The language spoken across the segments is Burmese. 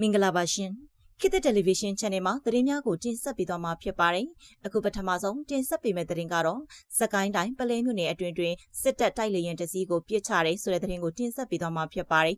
မင်္ဂလာပါရှင်ခေတ်သစ်တယ်လီဗီရှင်း channel မှာသတင်းများကိုတင်ဆက်ပေးသွားမှာဖြစ်ပါတယ်အခုပထမဆုံးတင်ဆက်ပေးမယ့်သတင်းကတော့စကိုင်းတိုင်းပလဲမြို့နယ်အတွင်းတွင်စစ်တပ်တိုက်လေရင်တစည်းကိုပြစ်ချတယ်ဆိုတဲ့သတင်းကိုတင်ဆက်ပေးသွားမှာဖြစ်ပါတယ်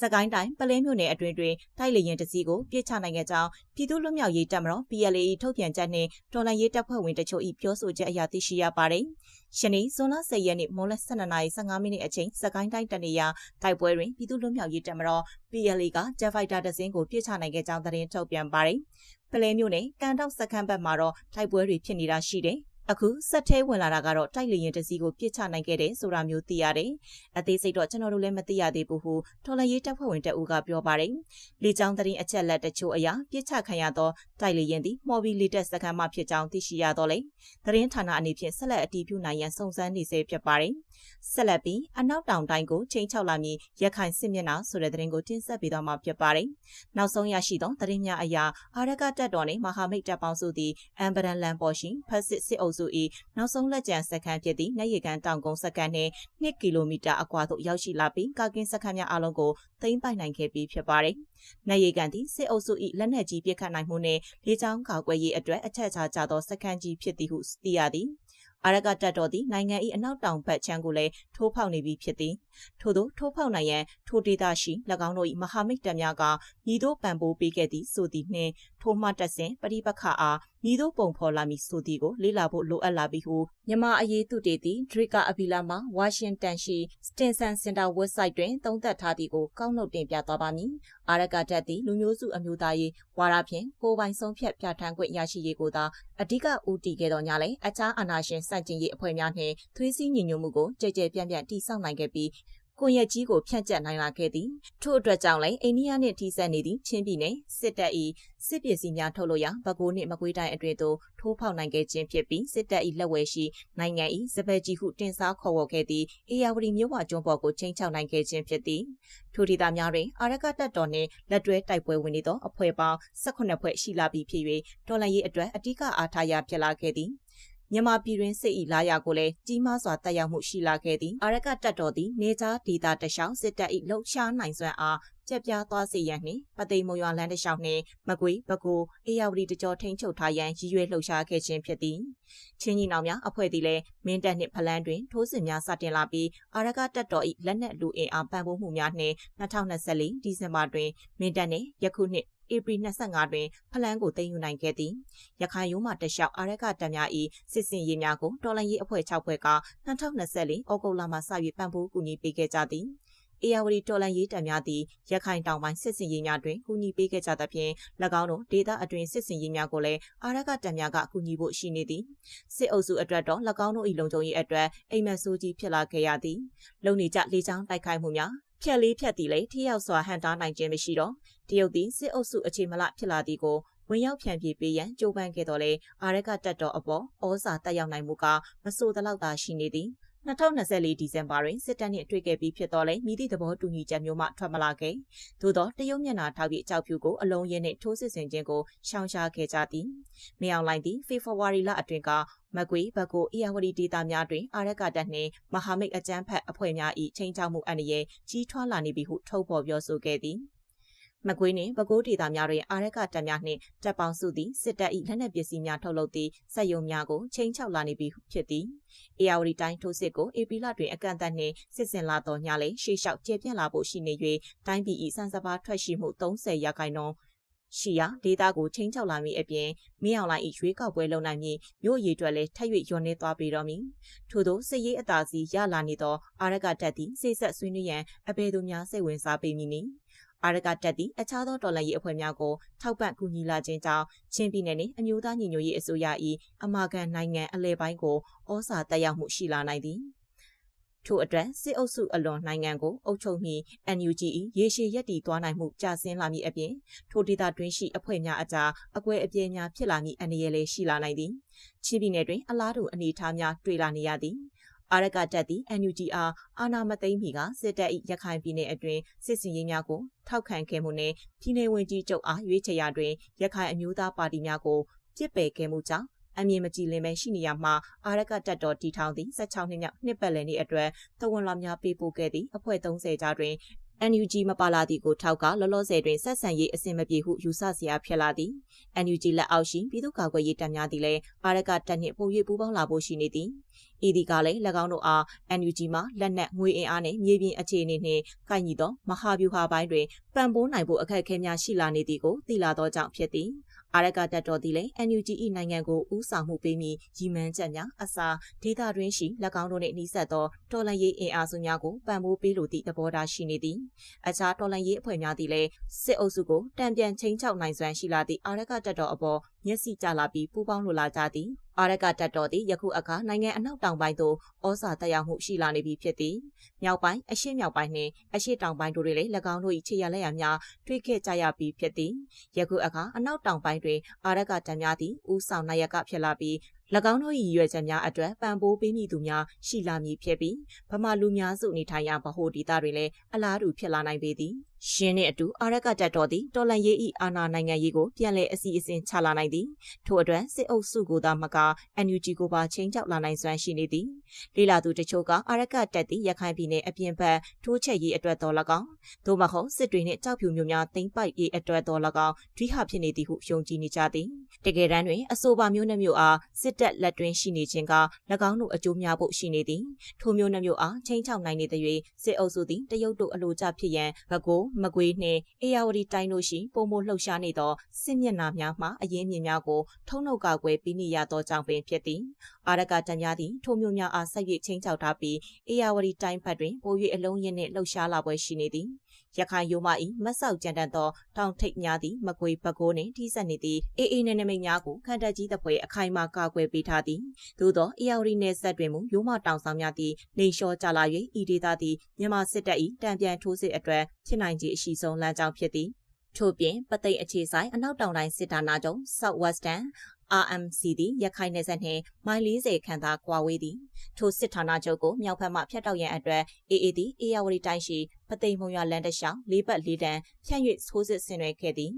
စကိုင်းတိုင်းပလဲမြို့နယ်အတွင်းတွင်တိုက်လေရင်တစည်းကိုပြစ်ချနိုင်ခဲ့ကြောင်းပြည်သူ့လွတ်မြောက်ရေးတပ်မတော် PLA ထုတ်ပြန်ချက်နှင့်တော်လှန်ရေးတပ်ဖွဲ့ဝင်တချို့၏ပြောဆိုချက်အရသိရှိရပါတယ်။ယနေ့ဇွန်လ10ရက်နေ့မိုးလ12:15မိနစ်အချိန်စကိုင်းတိုင်းတနေရာတိုက်ပွဲတွင်ပြည်သူ့လွတ်မြောက်ရေးတပ်မတော် PLA က Jet Fighter တစင်းကိုပြစ်ချနိုင်ခဲ့ကြောင်းသတင်းထုတ်ပြန်ပါတယ်။ပလဲမျိုးနဲ့ကန်တောက်စခန်းဘက်မှာတော့တိုက်ပွဲတွေဖြစ်နေတာရှိတယ်။ အခုစက်သေးဝင်လာတာကတော့တိုက်လေရင်တစည်းကိုပြစ်ချနိုင်ခဲ့တယ်ဆိုတာမျိုးသိရတယ်။အသေးစိတ်တော့ကျွန်တော်တို့လည်းမသိရသေးဘူးဟုထော်လရေးတပ်ဖွဲ့ဝင်တအူးကပြောပါတယ်။လေကြောင်းသတင်းအချက်လက်တချို့အရပြစ်ချခံရသောတိုက်လေရင်သည်မော်ဘီလီတက်စခန်းမှဖြစ်ကြောင်းသိရှိရတော့လေ။သတင်းဌာနအနေဖြင့်ဆက်လက်အတည်ပြုနိုင်ရန်စုံစမ်းနေဆဲဖြစ်ပါတယ်။ဆက်လက်ပြီးအနောက်တောင်တိုင်းကိုချိန်ချောက်လာမည်ရခိုင်စစ်မျက်နှာဆိုတဲ့သတင်းကိုတင်ဆက်ပေးသွားမှာဖြစ်ပါတယ်။နောက်ဆုံးရရှိသောသတင်းများအရအာရကတပ်တော်နှင့်မဟာမိတ်တပ်ပေါင်းစုသည်အမ်ဘရန်လန်ပေါ်ရှိဖက်စစ်စစ်အုပ်စု၏နောက်ဆုံးလက်ကျန်စခန်းဖြစ်သည့်နေရီကန်တောင်ကုန်းစခန်းနှင့်2ကီလိုမီတာအကွာသို့ရောက်ရှိလာပြီးကာကင်းစခန်းများအလုံးကိုသိမ်းပိုက်နိုင်ခဲ့ပြီးဖြစ်ပါတယ်။နေရီကန်သည်စစ်အုပ်စု၏လက်နက်ကြီးပစ်ခတ်နိုင်မှုနှင့်လေကြောင်းကာကွယ်ရေးအတွက်အထက်ခြားကြသောစခန်းကြီးဖြစ်သည်ဟုသိရသည်။အာရကတပ်တော်သည်နိုင်ငံ၏အနောက်တောင်ဘက်ခြမ်းကိုလည်းထိုးဖောက်နေပြီဖြစ်သည်ထို့သောထိုးဖောက်နိုင်ရန်ထိုဒေသရှိ၎င်းတို့၏မဟာမိတ်တပ်များကမြည်သောပံပိုးပေးခဲ့သည့်ဆိုသည်နှင့်ထိုမှတက်စဉ်ပရိပခအားမြည်သောပုံဖော်လာမည်ဆိုသည်ကိုလေ့လာဖို့လိုအပ်လာပြီဟုမြန်မာအရေးသူတေသည့်ဒရစ်ကာအဗီလာမှဝါရှင်တန်ရှိစတင်ဆန်စင်တာ website တွင်သုံးသပ်ထားသည်ကိုကောက်နှုတ်တင်ပြသွားပါမည်အာရကတပ်သည်လူမျိုးစုအမျိုးသားရေးဝါရဖြင့်ကိုယ်ပိုင်ဆုံးဖြတ်ပြဋ္ဌာန်းခွင့်ရရှိရေးကိုသာအဓိကဦးတည်ခဲ့တော်ညာလဲအခြားအာဏာရှင်စန့်ကျင်ရေးအဖွဲ့များနှင့်သွေးစည်းညီညွတ်မှုကိုကြဲကြဲပြန့်ပြန့်တည်ဆောက်နိုင်ခဲ့ပြီး ကွန်ရက်ကြီးကိုဖြန့်ကျက်နိုင်လာခဲ့သည်ထို့အတွက်ကြောင့်လည်းအိန္ဒိယနှင့်ထိစပ်နေသည့်ချင်းပြည်နယ်စစ်တပ်၏စစ်ပစ္စည်းများထုတ်လို့ရဘကိုးနှင့်မကွေးတိုင်းအတွင်းသို့ထိုးဖောက်နိုင်ခဲ့ခြင်းဖြစ်ပြီးစစ်တပ်၏လက်ဝဲရှိနိုင်ငံ၏စပယ်ကြီးဟုတင်စားခေါ်ဝေါ်ခဲ့သည့်အေယာဝတီမြို့ဝကျွန်းပေါ်ကိုချိန်ချောက်နိုင်ခဲ့ခြင်းဖြစ်သည်ထိုဒေသများတွင်အာရကတပ်တော်နှင့်လက်တွဲတိုက်ပွဲဝင်နေသောအဖွဲ့ပေါင်း18ဖွဲ့ရှိလာပြီးဖြစ်၍တော်လှန်ရေးအတွက်အ धिक အားထားရဖြစ်လာခဲ့သည် မြန်မာပြည်တွင်စစ်၏လာရကိုလည်းကြီးမားစွာတက်ရောက်မှုရှိလာခဲ့သည်အာရကတပ်တော်သည်နေကြားဒေသတလျှောက်စစ်တပ်၏လှုပ်ရှားနိုင်စွမ်းအားကြက်ပြားသွားစေရန်နှင့်ပသိမ်မုံရွာလမ်းတစ်လျှောက်နှင့်မကွေးပဲခူးအေရဝတီတကြောထိန်ချုပ်ထားရန်ရည်ရွယ်လှုပ်ရှားခဲ့ခြင်းဖြစ်သည်ချင်းကြီးနောင်များအဖွဲ့သည်လည်းမင်းတပ်နှင့်ဖလန်းတွင်ထိုးစစ်များစတင်လာပြီးအာရကတပ်တော်၏လက်နက်လူအင်အားပံ့ပိုးမှုများနှင့်2024ဒီဇင်ဘာတွင်မင်းတပ်နှင့်ယခုနှစ် ဧပြီ25တွင်ဖလန်းကိုသိမ်းယူနိုင်ခဲ့သည်ရခိုင်ရိုးမှတလျှောက်အာရကတပ်များ၏စစ်စင်ရေးများကိုတော်လှန်ရေးအဖွဲ့6ဖွဲ့က2024ဩဂုတ်လမှစ၍ပံ့ပိုးကူညီပေးခဲ့ကြသည်အေယာဝတီတော်လန်ရေးတပ်များသည်ရခိုင်တောင်ပိုင်းစစ်စင်ရေးများတွင်ကူညီပေးခဲ့ကြသဖြင့်၎င်းတို့ဒေသအတွင်းစစ်စင်ရေးများကိုလည်းအာရကတပ်များကကူညီဖို့ရှိနေသည်စစ်အုပ်စုအတွက်တော့၎င်းတို့၏လုံခြုံရေးအတွက်အိမ်မက်ဆိုးကြီးဖြစ်လာခဲ့ရသည်လုံနေကြလေကြောင်းတိုက်ခိုက်မှုများ ဖြက်လေးဖြက်သည်လည်းထိရောက်စွာဟန်တားနိုင်ခြင်းမရှိတော့တရုတ်သည်စစ်အုပ်စုအခြေမလဖြစ်လာသည်ကိုဝင်ရောက်ဖြန့်ပြေးပေးရန်ကြိုးပမ်းခဲ့တော်လဲအာရကတပ်တော်အပေါ်ဩဇာတက်ရောက်နိုင်မှုကမဆိုးသလောက်သာရှိနေသည်2024ဒီဇင်ဘာတွင်စစ်တပ်နှင့်တွေ့ခဲ့ပြီးဖြစ်တော်လဲမိသည့်သဘောတူညီချက်မျိုးမှထွက်မလာခဲ့။သို့သောတရုတ်မျက်နှာထောက်ပြီးအကြောက်ဖြူကိုအလုံးရင်းနှင့်ထိုးစစ်ဆင်ခြင်းကိုရှောင်ရှားခဲ့ကြသည်။မြောင်လိုင်းသည်ဖေဖော်ဝါရီလအတွင်းက မကွေဘက်ကိုအီယာဝတီဒေသများတွင်အာရကတပ်နှင့်မဟာမိတ်အကြမ်းဖက်အဖွဲ့များ၏ချိန်ချောက်မှုအန္တရာယ်ကြီးထွားလာနေပြီဟုထုတ်ဖော်ပြောဆိုခဲ့သည်။မကွေးနှင့်ပဲခူးဒေသများတွင်အာရကတပ်များနှင့်တပ်ပေါင်းစုသည်စစ်တပ်၏လက်နက်ပစ္စည်းများထုတ်လုပ်သည့်စက်ရုံများကိုချိန်ချောက်လာနေပြီဖြစ်သည်။အေယာဝတီတိုင်းထိုးစစ်ကိုအေပီလတွင်အကန့်အသတ်နှင့်စစ်စင်လာသောညလည်းရှေ့လျှောက်ကျေပြန့်လာဖို့ရှိနေ၍တိုင်းပြည်၏စံစပါးထွက်ရှိမှု30ရာခိုင်နှုန်း ရှိရာဒေတာကိုချင်းချောက်လာမည်အပြင်မင်းအောင်လိုင်း၏ရွေးကောက်ပွဲလုပ်နိုင်မည်မြို့ရည်အတွက်လည်းထပ်၍ယွန်နေသွားပေတော်မူထို့သောစစ်ရေးအသာစီရလာနေသောအာရကတပ်သည်စိတ်ဆက်ဆွေးနွေးရန်အဘယ်သူများစိတ်ဝင်စားပေမည်နည်းအာရကတက်သည့်အခြားသောတော်လှန်ရေးအဖွဲ့များကိုထောက်ပံ့ကူညီလာခြင်းကြောင့်ချင်းပြည်နယ်နှင့်အမျိုးသားညီညွတ်ရေးအစိုးရ၏အမာခံနိုင်ငံအလဲပိုင်းကိုဩဇာတက်ရောက်မှုရှိလာနိုင်သည် ထို့အတွက်စစ်အုပ်စုအလွန်နိုင်ငံကိုအုပ်ချုပ်မီ NUG ၏ရေရှည်ရက်တည်သွားနိုင်မှုကြာဆင်းလာမည်အပြင်ထိုဒေသတွင်းရှိအဖွဲ့များအကြားအကွဲအပြဲများဖြစ်လာမည်အနေနဲ့လည်းရှိလာနိုင်သည်ချင်းပြည်နယ်တွင်အလားတူအနေအထားများတွေ့လာနေရသည်အာရကတပ်သည် NUGR အာဏာမသိမ်းမီကစစ်တပ်၏ရခိုင်ပြည်နယ်အတွင်းစစ်စင်ရေးများကိုထောက်ခံခဲ့မှုနှင့်ပြည်내ဝင်ကြီးချုပ်အားရွေးချယ်ရာတွင်ရခိုင်အမျိုးသားပါတီများကိုပြစ်ပယ်ခဲ့မှုကြောင့် အမြင်မကြည်လင်ပဲရှိနေရမှာအာရကတပ်တော်တီထောင်သည့်16နှစ်မြောက်နှစ်ပတ်လည်နေ့အတွက်သဝန်လာများပေးပို့ခဲ့သည့်အဖွဲ့30ကြားတွင် NUG မပါလာသည်ကိုထောက်ကလောလောဆယ်တွင်ဆက်ဆံရေးအဆင်မပြေဟုယူဆစရာဖြစ်လာသည် NUG လက်အောက်ရှိပြည်သူ့ကာကွယ်ရေးတပ်များသည်လည်းအာရကတပ်နှင့်ပို၍ပူးပေါင်းလာဖို့ရှိနေသည်ဤဒီကလည်း၎င်းတို့အား NUG မှလက်နက်ငွေအင်အားနှင့်မြေပြင်အခြေအနေနှင့်ကိုက်ညီသောမဟာဗျူဟာပိုင်းတွင်ပံ့ပိုးနိုင်ဖို့အခက်အခဲများရှိလာနေသည်ကိုသိလာသောကြောင့်ဖြစ်သည် အာရကတပ်တော်သည်လည်း NUG ၏နိုင်ငံကိုဦးဆောင်မှုပေးမိရည်မှန်းချက်များအစာဒေသတွင်းရှိ၎င်းတို့နှင့်နှိစက်သောတော်လှန်ရေးအင်အားစုများကိုပံ့ပိုးပေးလိုသည့်သဘောထားရှိနေသည်အခြားတော်လှန်ရေးအဖွဲ့များသည်လည်းစစ်အုပ်စုကိုတံပြန်ချင်းချောက်နိုင်စွမ်းရှိလာသည့်အာရကတပ်တော်အပေါ်မျက်စိကျလာပြီးပူးပေါင်းလိုလာကြသည် အာရကတပ်တော်သည်ယခုအခါနိုင်ငံအနောက်တောင်ပိုင်းသို့ဩဇာတက်ရောက်မှုရှိလာနေပြီဖြစ်သည်မြောက်ပိုင်းအရှေ့မြောက်ပိုင်းနှင့်အရှေ့တောင်ပိုင်းတို့တွင်လည်း၎င်းတို့၏ခြေရလက်ရများတွေ့ခဲ့ကြရပြီးဖြစ်သည်ယခုအခါအနောက်တောင်ပိုင်းတွင်အာရကတပ်များသည်ဦးဆောင်နိုင်ရကဖြစ်လာပြီး၎င်းတို့၏ရွယ်ချက်များအတွက်ပံ့ပိုးပေးမိသူများရှိလာမည်ဖြစ်ပြီးဗမာလူများစုနေထိုင်ရာဗဟိုဒေသတွင်လည်းအလားတူဖြစ်လာနိုင်ပေသည်ရှင်းနှင့်အတူအာရကတပ်တော်သည်တော်လန်ရေး၏အာဏာနိုင်ငံရေးကိုပြန်လည်အစီအစဉ်ချလာနိုင်သည်ထို့အတွက်စစ်အုပ်စုကိုသာမက NUG ကိုပါချင်းချောက်လာနိုင်စွမ်းရှိနေသည်လေလာသူတချို့ကအာရကတပ်သည်ရခိုင်ပြည်နယ်အပြင်ဘက်ထိုးချက်ရေးအတွက်တော်၎င်းသို့မဟုတ်စစ်တွေနှင့်ကြောက်ဖြူမျိုးများသိမ့်ပိုက်ရေးအတွက်တော်၎င်းဒွိဟဖြစ်နေသည်ဟုယုံကြည်နေကြသည်တကယ်တမ်းတွင်အဆိုပါမျိုးနှမျိုးအားစစ်တပ်လက်တွင်ရှိနေခြင်းက၎င်းတို့အကျိုးများဖို့ရှိနေသည်ထိုမျိုးနှမျိုးအားချင်းချောက်နိုင်နေသည်၍စစ်အုပ်စုသည်တရုတ်တို့အလိုကျဖြစ်ရန်ဘကိုမကွေးနှင့်အေယာဝတီတိုင်းတို့ရှိပုံမလှုပ်ရှားနေသောစစ်မျက်နှာများမှအရင်းမြစ်များကိုထုံနှုတ်ကာကွယ်ပြီးနေရသောကြောင့်ပင်ဖြစ်သည် အာရကတံများသည်ထိုမျိုးများအားဆက်၍ချင်းချောက်ထားပြီးအေယာဝတီတိုင်းဘက်တွင်ပို၍အလုံးရင်းနှင့်လှုပ်ရှားလာပွဲရှိနေသည်ရခိုင်ရိုးမ၏မတ်ဆောက်ကြံတန်သောတောင်ထိပ်များသည်မကွေဘကိုးနှင့်ထိစပ်နေသည့်အေးအေးနယ်နိမိတ်များကိုခန္ဓာကြီးသဖွယ်အခိုင်အမာကာကွယ်ပေးထားသည်သို့သောအေယာဝတီနယ်ဆက်တွင်မူရိုးမတောင်ဆောင်များသည်နေလျှောကြလာ၍ဤဒေသသည်မြန်မာစစ်တပ်၏တံပြန်ထိုးစစ်အတွက်ဖြစ်နိုင်ခြေအရှိဆုံးလမ်းကြောင်းဖြစ်သည်ထို့ပြင်ပသိမ်အခြေဆိုင်အနောက်တောင်တိုင်းစစ်ဌာနချုပ် South Western RMC သည်ရခိုင်နယ်စပ်နှင့်မိုင်40ခန့်သာကွာဝေးသည်ထိုစစ်ဌာနချုပ်ကိုမြောက်ဘက်မှဖျက်တောက်ရန်အတွက် AA သည်အေယာဝတီတိုင်းရှိပသိမ်မုံရလန်တလျှောက်လေးပတ်လေးတန်းဖြန့်၍ဆိုးစစ်ဆင်နွှဲခဲ့သည်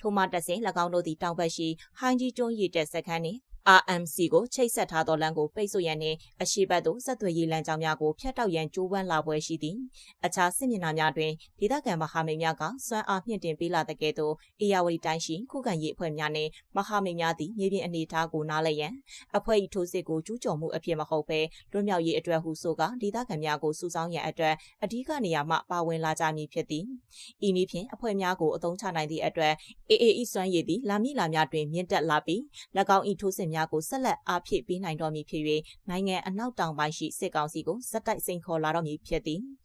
ထိုမှတဆင်၎င်းတို့သည်တောင်ဘက်ရှိဟိုင်းကြီးကျွန်းရည်တက်စခန်းနှင့် RMC ကိုချိတ်ဆက်ထားသောလမ်းကိုပိတ်ဆို့ရန်နှင့်အရှိတ်သို့ဆက်သွယ်ရေးလမ်းကြောင်းများကိုဖျက်တောက်ရန်ကြိုးပမ်းလာပွဲရှိသည်အခြားစစ်မျက်နှာများတွင်ဒေသခံမဟာမိတ်များကစွမ်းအားမြင့်တင်ပေးလာတဲ့ကဲ့သို့အေယာဝတီတိုင်းရှိခုခံရေးအဖွဲ့များနှင့်မဟာမိတ်များသည်မြေပြင်အနေအထားကိုနားလည်ရန်အဖွဲ့၏ထိုးစစ်ကိုကျူးကျော်မှုအဖြစ်မဟုတ်ဘဲလွတ်မြောက်ရေးအတွက်ဟုဆိုကဒေသခံများကိုစုဆောင်းရန်အတွက်အဓိကနေရာမှပါဝင်လာကြမည်ဖြစ်သည်ဤနည်းဖြင့်အဖွဲ့များကိုအသုံးချနိုင်သည့်အတွက် AAE စွမ်းရည်သည်လာမိလာများတွင်မြင့်တက်လာပြီး၎င်း၏ထိုးစစ်များကိုဆက်လက်အားဖြည့်ပေးနိုင်တော်မူဖြစ်၍နိုင်ငံအနောက်တောင်ပိုင်းရှိစစ်ကောင်စီကိုစက်တိုက်စိန်ခေါ်လာတော်မူဖြစ်သည်။